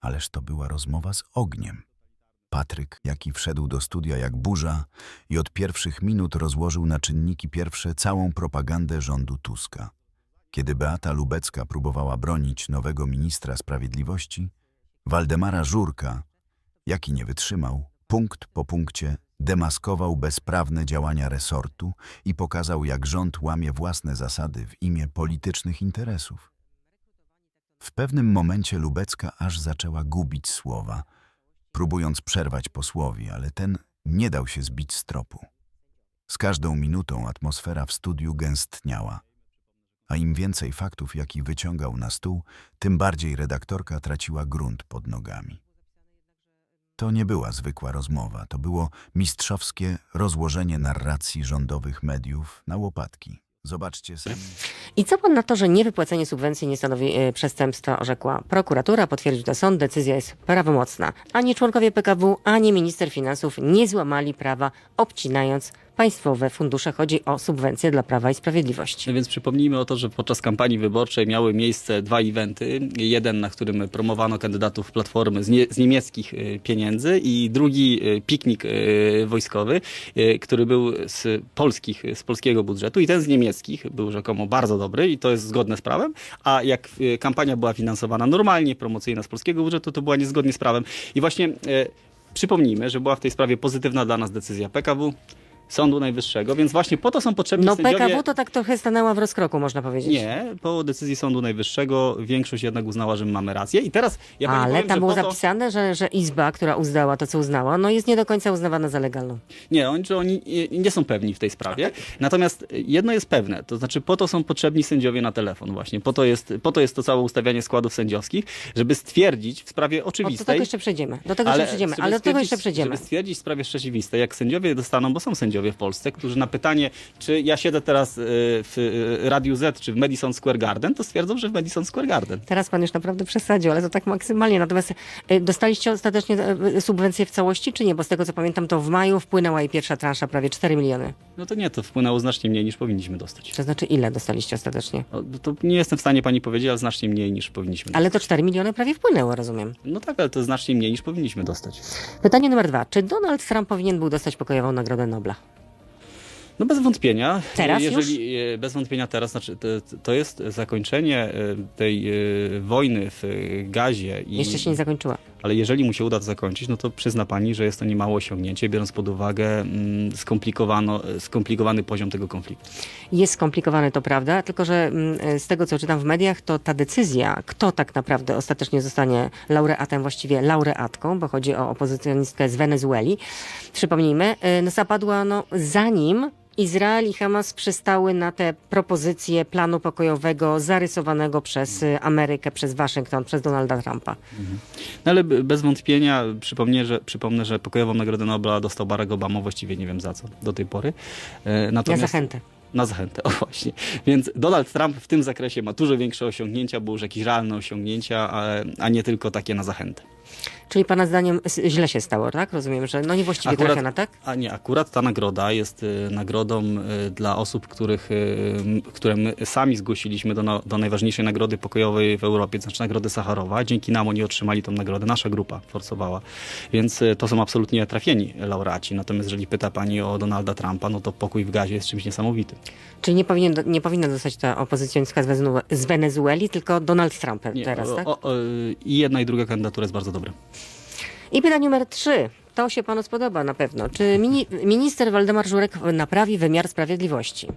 Ależ to była rozmowa z ogniem. Patryk, jaki wszedł do studia jak burza i od pierwszych minut rozłożył na czynniki pierwsze całą propagandę rządu Tuska. Kiedy Beata Lubecka próbowała bronić nowego ministra sprawiedliwości, Waldemara Żurka, jaki nie wytrzymał, punkt po punkcie demaskował bezprawne działania resortu i pokazał, jak rząd łamie własne zasady w imię politycznych interesów. W pewnym momencie Lubecka aż zaczęła gubić słowa, próbując przerwać posłowi, ale ten nie dał się zbić z tropu. Z każdą minutą atmosfera w studiu gęstniała, a im więcej faktów, jaki wyciągał na stół, tym bardziej redaktorka traciła grunt pod nogami. To nie była zwykła rozmowa, to było mistrzowskie rozłożenie narracji rządowych mediów na łopatki. Zobaczcie. I co pan na to, że niewypłacenie subwencji nie stanowi e, przestępstwa, orzekła prokuratura, potwierdził to sąd, decyzja jest prawomocna. Ani członkowie PKW, ani minister finansów nie złamali prawa, obcinając państwowe fundusze. Chodzi o subwencje dla Prawa i Sprawiedliwości. No więc przypomnijmy o to, że podczas kampanii wyborczej miały miejsce dwa eventy. Jeden, na którym promowano kandydatów Platformy z, nie, z niemieckich y, pieniędzy i drugi y, piknik y, wojskowy, który był z polskich, z polskiego budżetu i ten z niemieckich był rzekomo bardzo dobry i to jest zgodne z prawem, a jak kampania była finansowana normalnie, promocyjna z polskiego budżetu, to była niezgodnie z prawem. I właśnie przypomnijmy, że była w tej sprawie pozytywna dla nas decyzja PKW, Sądu Najwyższego, więc właśnie po to są potrzebni No sędziowie... PKW to tak trochę stanęła w rozkroku, można powiedzieć. Nie, po decyzji Sądu Najwyższego większość jednak uznała, że mamy rację. I teraz ja Ale powiem, tam było to... zapisane, że, że Izba, która uznała to, co uznała, no jest nie do końca uznawana za legalną. Nie, oni, oni nie- są pewni w tej sprawie. Natomiast jedno jest pewne, to znaczy po to są potrzebni sędziowie na telefon właśnie. Po to jest, po to, jest to całe ustawianie składów sędziowskich, żeby stwierdzić w sprawie O, do oczywistej... tego jeszcze przejdziemy. Do tego jeszcze przejdziemy, ale do tego jeszcze przejdziemy. Żeby stwierdzić w sprawie rzeczywistej, jak sędziowie dostaną, bo są sędziowie w Polsce, którzy na pytanie, czy ja siedzę teraz y, w y, Radiu Z, czy w Madison Square Garden, to stwierdzą, że w Madison Square Garden. Teraz pan już naprawdę przesadził, ale to tak maksymalnie. Natomiast y, dostaliście ostatecznie subwencję w całości, czy nie? Bo z tego co pamiętam, to w maju wpłynęła i pierwsza transza, prawie 4 miliony. No to nie, to wpłynęło znacznie mniej niż powinniśmy dostać. To znaczy ile dostaliście ostatecznie? O, To nie jestem w stanie pani powiedzieć, ale znacznie mniej niż powinniśmy. Ale to 4 miliony prawie wpłynęło, rozumiem. No tak, ale to znacznie mniej niż powinniśmy dostać. Pytanie numer dwa. Czy Donald Trump powinien był dostać pokojową Nagrodę Nobla? No bez wątpienia. Teraz Jeżeli, e, Bez wątpienia teraz, znaczy to, to jest zakończenie e, tej e, wojny w gazie. I, Jeszcze się nie zakończyła. Ale jeżeli mu się uda to zakończyć, no to przyzna pani, że jest to niemało osiągnięcie, biorąc pod uwagę mm, skomplikowano, skomplikowany poziom tego konfliktu. Jest skomplikowane, to prawda, tylko że mm, z tego, co czytam w mediach, to ta decyzja, kto tak naprawdę ostatecznie zostanie laureatem, właściwie laureatką, bo chodzi o opozycjonistkę z Wenezueli, przypomnijmy, no, zapadła no, zanim Izrael i Hamas przystały na te propozycje planu pokojowego zarysowanego przez y, Amerykę, przez Waszyngton, przez Donalda Trumpa. No ale bez wątpienia przypomnę że, przypomnę, że pokojową Nagrodę Nobla dostał Barack Obama, właściwie nie wiem za co do tej pory. E, Na Natomiast, zachętę. Na zachętę, o właśnie. Więc Donald Trump w tym zakresie ma dużo większe osiągnięcia, bo już jakieś realne osiągnięcia, a, a nie tylko takie na zachętę. Czyli Pana zdaniem źle się stało, tak? Rozumiem, że no niewłaściwie Akurat- trafiona, tak? A nie, akurat ta nagroda jest y, nagrodą y, dla osób, których, y, które my sami zgłosiliśmy do, na, do najważniejszej nagrody pokojowej w Europie, to znaczy nagrody Sacharowa. Dzięki nam oni otrzymali tą nagrodę, nasza grupa forsowała. Więc y, to są absolutnie trafieni laureaci. Natomiast jeżeli pyta pani o Donalda Trumpa, no to pokój w gazie jest czymś niesamowitym. Czyli nie, powinien, nie powinna dostać ta opozycjonistka z, Wenezueli, tylko Donald Trump Nie, teraz, tak? o, o, I jedna i druga kandydatura jest bardzo dobra. I pytanie numer trzy. To się panu spodoba na pewno. Czy mini, minister Waldemar Żurek naprawi wymiar sprawiedliwości?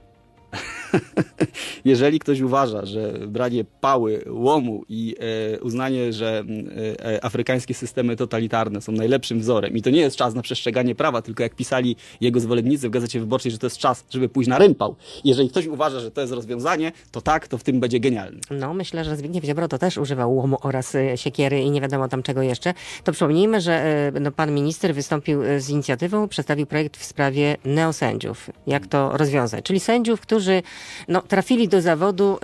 Jeżeli ktoś uważa, że branie pały, łomu i e, uznanie, że mm, e, afrykańskie systemy totalitarne są najlepszym wzorem i to nie jest czas na przestrzeganie prawa, tylko jak pisali jego zwolennicy w Gazecie Wyborczej, że to jest czas, żeby pójść na rympał. Jeżeli ktoś uważa, że to jest rozwiązanie, to tak, to w tym będzie genialny. No, myślę, że Zbigniew Ziobro to też używał łomu oraz y, siekiery i nie wiadomo tam czego jeszcze. To przypomnijmy, że y, no, pan minister wystąpił z inicjatywą, przedstawił projekt w sprawie neosędziów. Jak to rozwiązać? Czyli sędziów, którzy no, trafili do zawodu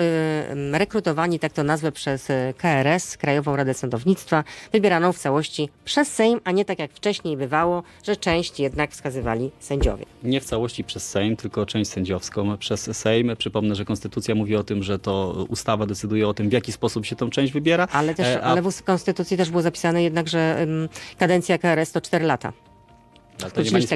y, rekrutowani, tak to nazwę, przez y, KRS, Krajową Radę Sądownictwa, wybieraną w całości przez Sejm, a nie tak jak wcześniej bywało, że część jednak wskazywali sędziowie. Nie w całości przez Sejm, tylko część sędziowską przez Sejm. Przypomnę, że Konstytucja mówi o tym, że to ustawa decyduje o tym, w jaki sposób się tą część wybiera. Ale też, E, a- ale w Konstytucji też było zapisane jednak, że ym, kadencja KRS to 4 lata. Ale to nie ma nic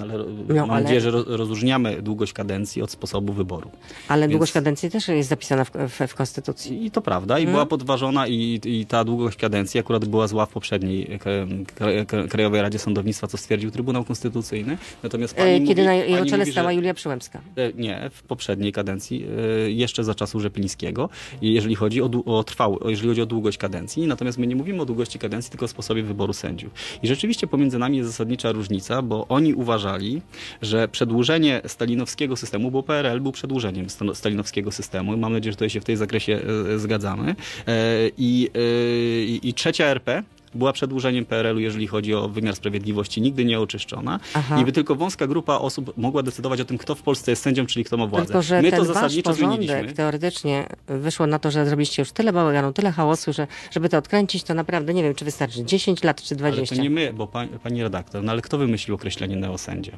ale, No, mam ale- nadzieję, że ro- rozróżniamy długość kadencji od sposobu wyboru. Ale Więc- długość kadencji też jest zapisana w, w, w Konstytucji. I to prawda, i była podważona i, i ta długość kadencji akurat była zła w poprzedniej Kra- Kra- Krajowej Radzie Sądownictwa, co stwierdził Trybunał Konstytucyjny. Natomiast pani E, mówi, Kiedy na jego pani czele mówi, stała że, Julia Przyłębska. e, Nie, w poprzedniej kadencji, e, jeszcze za czasów Rzeplińskiego, i jeżeli chodzi o, o trwały, jeżeli chodzi o długość kadencji. Natomiast my nie mówimy o długości kadencji, tylko o sposobie wyboru sędziów. I rzeczywiście pomiędzy nami jest zasadnicza różnica, bo oni uważali, że przedłużenie stalinowskiego systemu, bo PRL był przedłużeniem sta- stalinowskiego systemu mam nadzieję, że tutaj się w tej zakresie e, zgadzamy. E, e, i, I trzecia RP była przedłużeniem PRL-u, jeżeli chodzi o wymiar sprawiedliwości, nigdy nie oczyszczona. Aha. I by tylko wąska grupa osób mogła decydować o tym, kto w Polsce jest sędzią, czyli kto ma władzę. Tylko, że My ten to wasz zasadniczo porządek zmieniliśmy. teoretycznie wyszło na to, że zrobiliście już tyle bałaganu, tyle hałasu, że żeby to odkręcić, to naprawdę nie wiem, czy wystarczy 10 lat, czy 20. Ale to nie my, bo pani, pani redaktor, no ale kto wymyślił określenie neosędzia?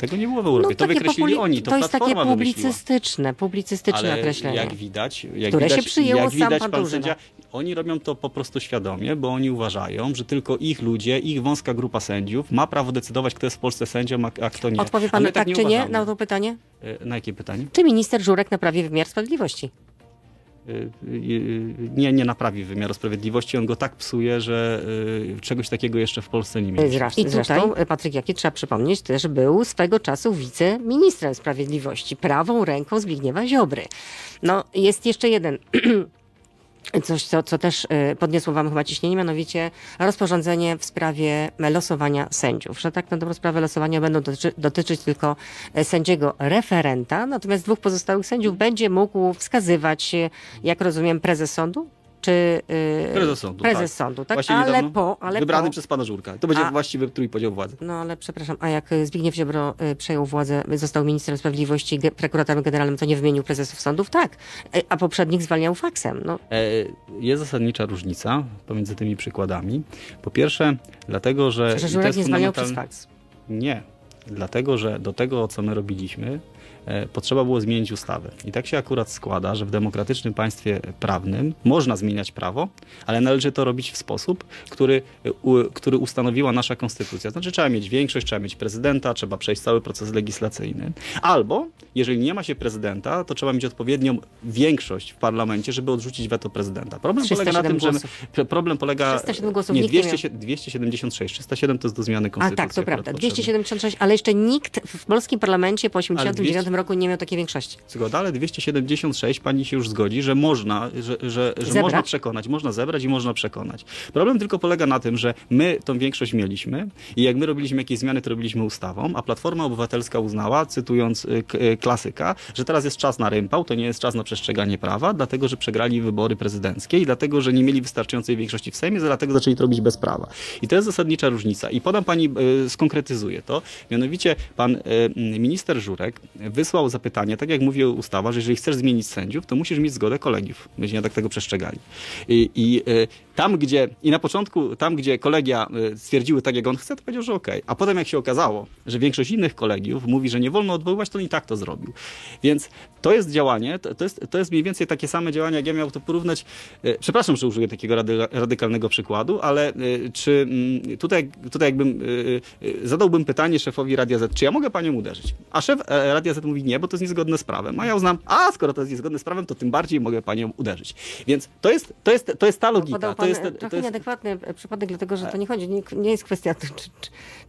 Tego nie było w Europie. to No, takie wykreślili oni, to, to jest takie publicystyczne, publicystyczne Ale określenie. jak widać, jak Które się widać, przyjęło jak sam widać pan pan sędzia, oni robią to po prostu świadomie, bo oni uważają, że tylko ich ludzie, ich wąska grupa sędziów ma prawo decydować, kto jest w Polsce sędzią, a, a kto nie. Odpowie pan tak, nie czy nie na to pytanie? E, Na jakie pytanie? Czy minister Żurek naprawi wymiar sprawiedliwości? Y, y, Nie, nie naprawi wymiaru sprawiedliwości. On go tak psuje, że y, czegoś takiego jeszcze w Polsce nie mieliśmy. Zresztą, I zresztą e, Patryk Jaki, trzeba przypomnieć, też był swego czasu wiceministrem sprawiedliwości, prawą ręką Zbigniewa Ziobry. No, jest jeszcze jeden Coś, co, co też y, podniosło wam chyba ciśnienie, mianowicie rozporządzenie w sprawie losowania sędziów. Że tak na dobrą sprawę losowania będą dotyczy, dotyczyć tylko e, sędziego referenta, natomiast dwóch pozostałych sędziów będzie mógł wskazywać, e, jak rozumiem, prezes sądu? Czy, y, Prezes sądu, Prezes tak. sądu, tak? Właśnie ale po, ale Wybrany po. przez pana Żurka. To będzie A- właściwy trójpodział władzy. No ale przepraszam, a jak y, Zbigniew Ziobro y, przejął władzę, został ministrem sprawiedliwości, ge- prokuratorem generalnym, to nie wymienił prezesów sądów? Tak. Y, A poprzednich zwalniał faksem. No, E, Jest zasadnicza różnica pomiędzy tymi przykładami. Po pierwsze, dlatego, że. to Żurek nie zwalniał przez faks. Nie. Dlatego, że do tego, co my robiliśmy, potrzeba było zmienić ustawę. I tak się akurat składa, że w demokratycznym państwie prawnym można zmieniać prawo, ale należy to robić w sposób, który, e, u, który ustanowiła nasza konstytucja. Znaczy trzeba mieć większość, trzeba mieć prezydenta, trzeba przejść cały proces legislacyjny. Albo, jeżeli nie ma się prezydenta, to trzeba mieć odpowiednią większość w parlamencie, żeby odrzucić weto prezydenta. Problem polega na 307 tym, że... głosów. my- Problem polega... 307 głosów Nie, nikt nie 200, 276. 307 to jest do zmiany A konstytucji. tak, to prawda. potrzebne. 276, ale jeszcze nikt w polskim parlamencie po 89 200 roku nie miał takiej większości. Zgoda, ale 276 pani się już zgodzi, że można, że, że, że można przekonać, można zebrać i można przekonać. Problem tylko polega na tym, że my tą większość mieliśmy i jak my robiliśmy jakieś zmiany, to robiliśmy ustawą, a Platforma Obywatelska uznała, cytując y, y, klasyka, że teraz jest czas na rympał, to nie jest czas na przestrzeganie prawa, dlatego, że przegrali wybory prezydenckie i dlatego, że nie mieli wystarczającej większości w Sejmie, dlatego zaczęli to robić bez prawa. I to jest zasadnicza różnica. I podam pani, y, skonkretyzuję to. Mianowicie pan minister Żurek wysłał zapytanie, tak jak mówi ustawa, że jeżeli chcesz zmienić sędziów, to musisz mieć zgodę kolegiów. Myśmy nie tak tego przestrzegali. I, i y, tam, gdzie, i na początku, tam, gdzie kolegia y, stwierdziły tak, jak on chce, to powiedział, że okej. A potem, jak się okazało, że większość innych kolegiów mówi, że nie wolno odwoływać, to on i tak to zrobił. Więc to jest działanie, to, to, jest, to jest mniej więcej takie same działanie, jak ja miał to porównać. y, Przepraszam, że użyję takiego rady, radykalnego przykładu, ale czy mm, tutaj, tutaj jakbym zadałbym pytanie szefowi Radia Z, czy ja mogę panią uderzyć? A szef e, Radia Z mówi nie, bo to jest niezgodne z prawem. A ja uznam, a skoro to jest niezgodne z prawem, to tym bardziej mogę panią uderzyć. Więc to jest, to jest, to jest ta logika. Podał To pan jest, e, to trochę jest, nieadekwatny e, przypadek, dlatego że to nie chodzi, nie, nie jest kwestia, czy, czy,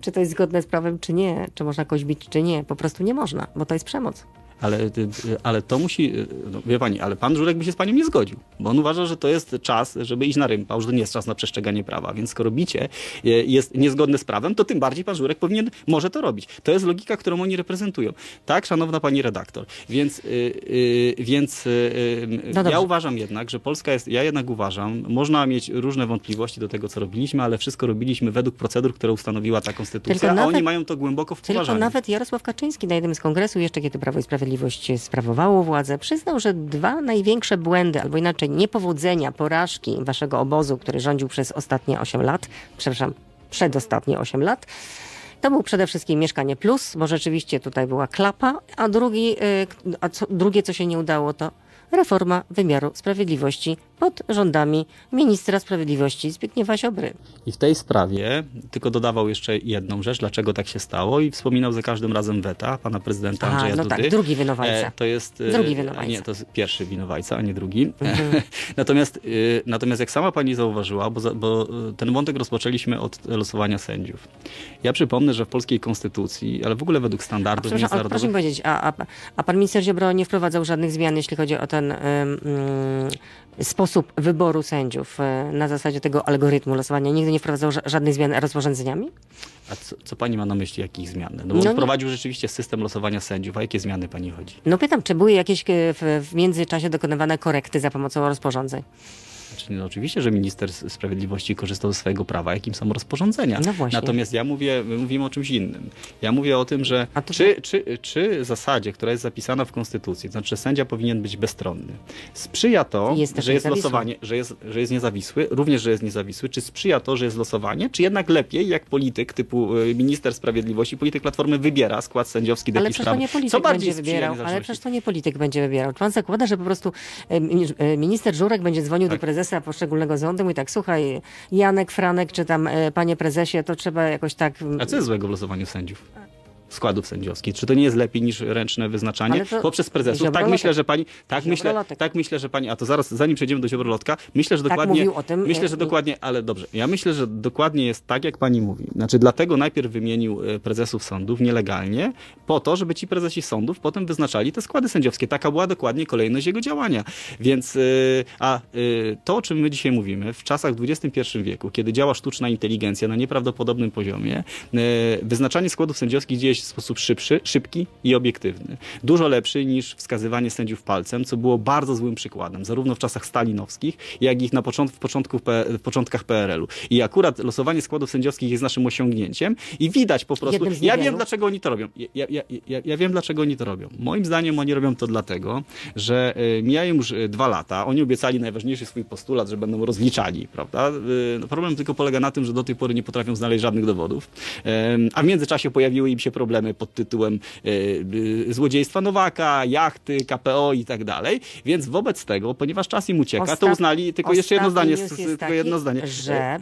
czy to jest zgodne z prawem, czy nie, czy można kogoś bić, czy nie. Po prostu nie można, bo to jest przemoc. Ale, y, y, ale to musi, y, no, wie pani, ale pan Żurek by się z panią nie zgodził, bo on uważa, że to jest czas, żeby iść na rympał, że to nie jest czas na przestrzeganie prawa, więc skoro bicie jest niezgodne z prawem, to tym bardziej pan Żurek powinien, może to robić. To jest logika, którą oni reprezentują. Tak, szanowna pani redaktor. Więc, y, y, więc y, y, No ja uważam jednak, że Polska jest, ja jednak uważam, można mieć różne wątpliwości do tego, co robiliśmy, ale wszystko robiliśmy według procedur, które ustanowiła ta konstytucja, Tylko a nawet- oni mają to głęboko w Tylko poważaniu. nawet Jarosław Kaczyński na jednym z kongresu, jeszcze kiedy Prawo i Sprawiedliwość Sprawiedliwość sprawowało władzę, przyznał, że dwa największe błędy, albo inaczej niepowodzenia, porażki waszego obozu, który rządził przez ostatnie 8 lat, przepraszam, przedostatnie 8 lat, to był przede wszystkim Mieszkanie Plus, bo rzeczywiście tutaj była klapa, a, drugi, y, a co, drugie, co się nie udało, to reforma wymiaru sprawiedliwości pod rządami ministra sprawiedliwości Zbigniewa Ziobry. I w tej sprawie tylko dodawał jeszcze jedną rzecz, dlaczego tak się stało i wspominał za każdym razem weta pana prezydenta A, Andrzeja no Dudy. tak, drugi winowajca. E, to jest e, Drugi winowajca. Nie, to jest pierwszy winowajca, a nie drugi. Mhm. natomiast, e, natomiast jak sama pani zauważyła, bo, za, bo e, ten wątek rozpoczęliśmy od losowania sędziów. Ja przypomnę, że w polskiej konstytucji, ale w ogóle według A standardów ale proszę mi międzynarodowych. powiedzieć, a, a, a pan minister Ziobro nie wprowadzał żadnych zmian, jeśli chodzi o ten ym, ym, sposób wyboru sędziów y, na zasadzie tego algorytmu losowania? Nigdy nie wprowadzał ża- żadnych zmian rozporządzeniami? A co, co pani ma na myśli, jakich zmian? No bo No on nie- wprowadził rzeczywiście system losowania sędziów. A jakie zmiany pani chodzi? No pytam, czy były jakieś y, w, w międzyczasie dokonywane korekty za pomocą rozporządzeń? Znaczy, no oczywiście, że minister sprawiedliwości korzystał ze swojego prawa, jakim są rozporządzenia. No właśnie. Natomiast ja mówię, my mówimy o czymś innym. Ja mówię o tym, że to- czy, czy, czy zasadzie, która jest zapisana w Konstytucji, to znaczy, że sędzia powinien być bezstronny, sprzyja to, Jest że jest niezawisły. losowanie, że jest, że jest niezawisły, również, że jest niezawisły, czy sprzyja to, że jest losowanie, czy jednak lepiej, jak polityk typu y, minister sprawiedliwości, polityk Platformy wybiera skład sędziowski Ale przecież to nie polityk Co będzie wybierał, ale przecież to nie polityk będzie wybierał. Pan zakłada, że po prostu mi- e, minister Żurek będzie dzwonił Tak. do prezesa poszczególnego sądu i tak, słuchaj, Janek, Franek, czy tam e, panie prezesie, to trzeba jakoś tak... mm, A co jest złego w losowaniu sędziów? Składów sędziowskich. Czy to nie jest lepiej niż ręczne wyznaczanie poprzez prezesów? Tak myślę, że pani. Tak myślę, tak myślę, że pani. A to zaraz, zanim przejdziemy do Ziobrolotka, myślę, że Tak dokładnie. o tym, myślę, e, że dokładnie, ale dobrze. Ja myślę, że dokładnie jest tak, jak pani mówi. Znaczy, dlatego najpierw wymienił e, prezesów sądów nielegalnie, po to, żeby ci prezesi sądów potem wyznaczali te składy sędziowskie. Taka była dokładnie kolejność jego działania. Więc, e, a to, o czym my dzisiaj mówimy, w czasach XXI wieku, kiedy działa sztuczna inteligencja na nieprawdopodobnym poziomie, wyznaczanie składów sędziowskich dzieje się w sposób szybszy, szybki i obiektywny. Dużo lepszy niż wskazywanie sędziów palcem, co było bardzo złym przykładem, zarówno w czasach stalinowskich, jak i na począt, w, początku, w początkach PRL-u. I akurat losowanie składów sędziowskich jest naszym osiągnięciem i widać po prostu. Ja wiem, dlaczego oni to robią. Ja, ja, ja, ja wiem, dlaczego oni to robią. Moim zdaniem oni robią to dlatego, że e, mijają już e, dwa lata. Oni obiecali najważniejszy swój postulat, że będą rozliczani, prawda? E, no, Problem tylko polega na tym, że do tej pory nie potrafią znaleźć żadnych dowodów. A w międzyczasie pojawiły im się problemy pod tytułem e, e, złodziejstwa Nowaka, jachty, KPO i tak dalej. Więc wobec tego, ponieważ czas im ucieka, to Ostat- uznali, tylko jeszcze jedno zdanie, tylko taki, jedno zdanie. Że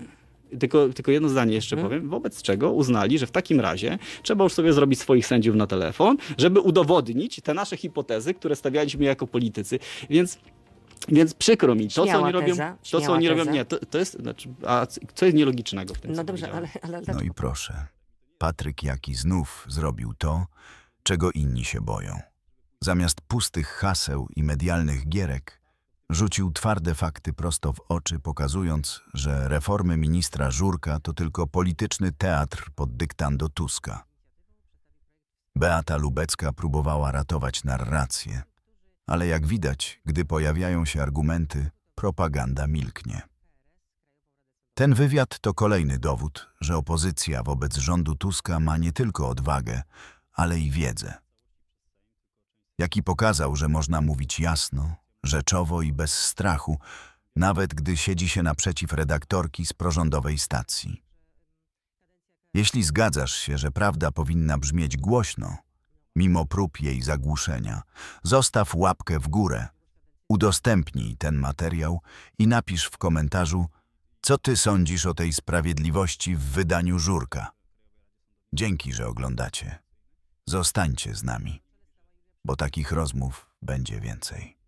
Tylko, tylko jedno zdanie jeszcze Mhm. powiem, wobec czego uznali, że w takim razie trzeba już sobie zrobić swoich sędziów na telefon, żeby udowodnić te nasze hipotezy, które stawialiśmy jako politycy. Więc więc przykro mi, to co oni robią, teza, to co oni robią, nie, to, to jest, znaczy, a co jest nielogicznego w tym, No dobrze, powiedziałem? ale, ale No i proszę, Patryk Jaki znów zrobił to, czego inni się boją. Zamiast pustych haseł i medialnych gierek, rzucił twarde fakty prosto w oczy, pokazując, że reformy ministra Żurka to tylko polityczny teatr pod dyktando Tuska. Beata Lubecka próbowała ratować narrację, ale jak widać, gdy pojawiają się argumenty, propaganda milknie. Ten wywiad to kolejny dowód, że opozycja wobec rządu Tuska ma nie tylko odwagę, ale i wiedzę. Jaki pokazał, że można mówić jasno, rzeczowo i bez strachu, nawet gdy siedzi się naprzeciw redaktorki z prorządowej stacji. Jeśli zgadzasz się, że prawda powinna brzmieć głośno, mimo prób jej zagłuszenia, zostaw łapkę w górę, udostępnij ten materiał i napisz w komentarzu, co ty sądzisz o tej sprawiedliwości w wydaniu Żurka? Dzięki, że oglądacie. Zostańcie z nami, bo takich rozmów będzie więcej.